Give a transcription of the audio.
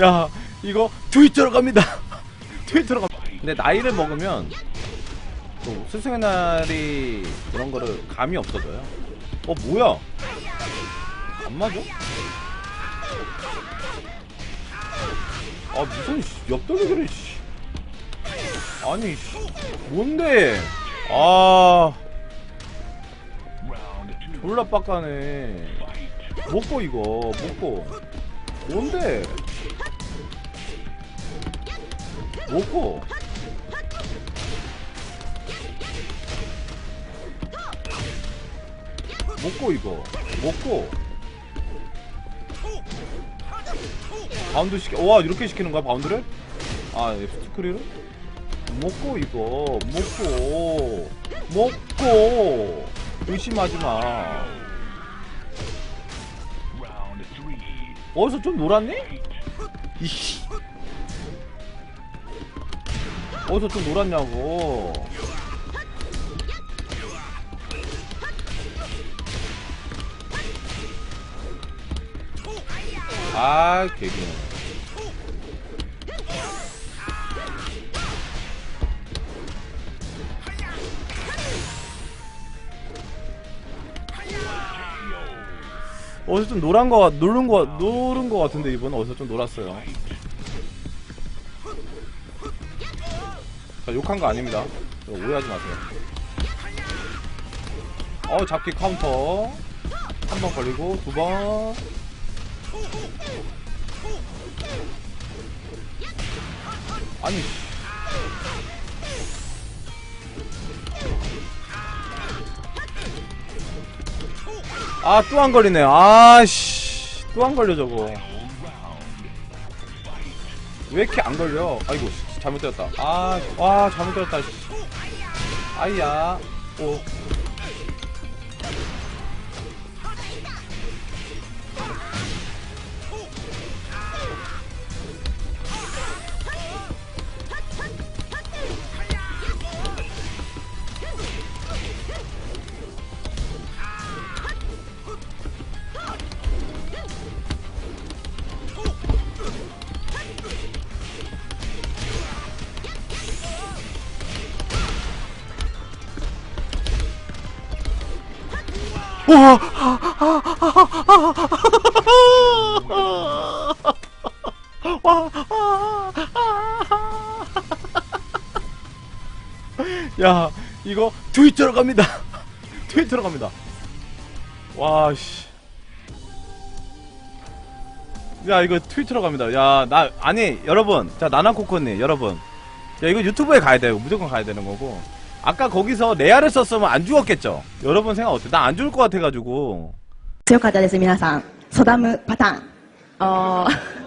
야 이거 트위터로 갑니다. 트위터로 갑니다 근데 나이를 먹으면 또 스승의 날이 그런 거를 감이 없어져요. 어 뭐야? 안 맞아? 아 무슨 씨, 옆돌리기를 씨. 아니 씨, 뭔데? 아. 졸라 빡가네. 못고 이거. 못고. 뭔데 못고 못고 이거. 못고 바운드 시켜. 와 이렇게 시키는 거야 바운드를? 아 스크리를? 먹고 이거. 먹고 먹고 의심하지 마. 어디서 좀 놀았니? 이씨 어디서 좀 놀았냐고 아 개기네 어디서 좀 노란 거, 노른 거, 노른 거 같은데 이번 어디서 좀 놀았어요. 자, 욕한 거 아닙니다. 오해하지 마세요. 어, 잡기 카운터. 한 번 걸리고, 두 번. 아니. 아, 또 안 걸리네. 아씨. 또 안 걸려, 저거. 왜 이렇게 안 걸려? 아이고, 씨, 잘못 때렸다. 아, 와, 잘못 때렸다, 씨. 아이야. 오. 와! 와! 야, 이거 트위터로 갑니다. 트위터로 갑니다. 와, 씨. 야, 이거 트위터로 갑니다. 야, 나, 아니, 여러분. 자, 나나코코님, 여러분. 야, 이거 유튜브에 가야 돼요. 무조건 가야 되는 거고. 아까 거기서 레아를 썼으면 안 죽었겠죠? 여러분 생각 어때요? 나 안 죽을 것 같아가지고. 強かったです、皆さん。ソダムパターン。あー